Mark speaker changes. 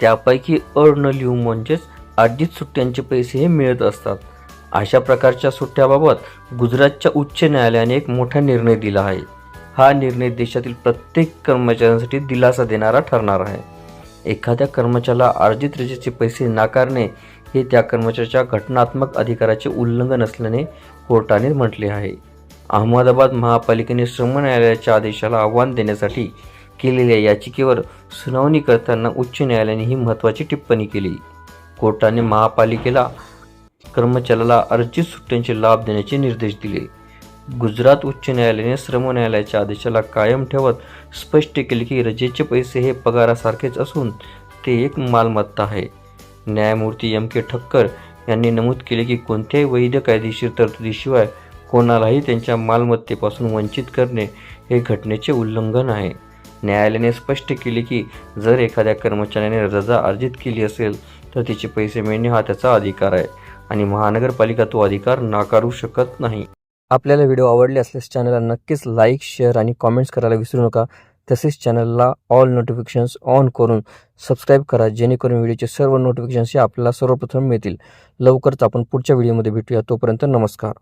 Speaker 1: त्यापैकी अर्ण लिहू म्हणजेच अर्जित सुट्ट्यांचे पैसे हे मिळत असतात. अशा प्रकारच्या सुट्ट्याबाबत गुजरातच्या उच्च न्यायालयाने एक मोठा निर्णय दिला आहे. हा निर्णय देशातील प्रत्येक कर्मचाऱ्यांसाठी दिलासा देणारा ठरणार आहे. एखाद्या कर्मचाऱ्याला अर्जित रजेचे पैसे नाकारणे हे त्या कर्मचाऱ्याच्या घटनात्मक अधिकाराचे उल्लंघन असल्याने कोर्टाने म्हटले आहे. अहमदाबाद महापालिकेने श्रम न्यायालयाच्या आदेशाला आव्हान देण्यासाठी केलेल्या याचिकेवर सुनावणी करताना उच्च न्यायालयाने ही महत्त्वाची टिप्पणी केली. कोर्टाने महापालिकेला कर्मचाऱ्याला अर्जित सुट्ट्यांचे लाभ देण्याचे निर्देश दिले. गुजरात उच्च न्यायालयाने श्रम न्यायालयाच्या आदेशाला कायम ठेवत स्पष्ट केले की रजेचे पैसे हे पगारासारखेच असून ते एक मालमत्ता आहे. न्यायमूर्ती एम के ठक्कर यांनी नमूद केले की कोणत्याही वैध कायदेशीर तरतुदीशिवाय कोणालाही त्यांच्या मालमत्तेपासून वंचित करणे हे घटनेचे उल्लंघन आहे. न्यायालयाने स्पष्ट केले की जर एखाद्या कर्मचाऱ्याने रजा अर्जित केली असेल तर तिचे पैसे मिळणे हा त्याचा अधिकार आहे आणि महानगरपालिका तो अधिकार नाकारू शकत नाही. आपल्याला व्हिडिओ आवडले असल्यास चॅनलला नक्कीच लाईक शेअर आणि कॉमेंट्स करायला विसरू नका. तसेच चॅनलला ऑल नोटिफिकेशन्स ऑन करून सबस्क्राईब करा जेणेकरून व्हिडिओचे सर्व नोटिफिकेशन्स हे आपल्याला सर्वप्रथम मिळतील. लवकरच आपण पुढच्या व्हिडिओमध्ये भेटूया. तोपर्यंत नमस्कार.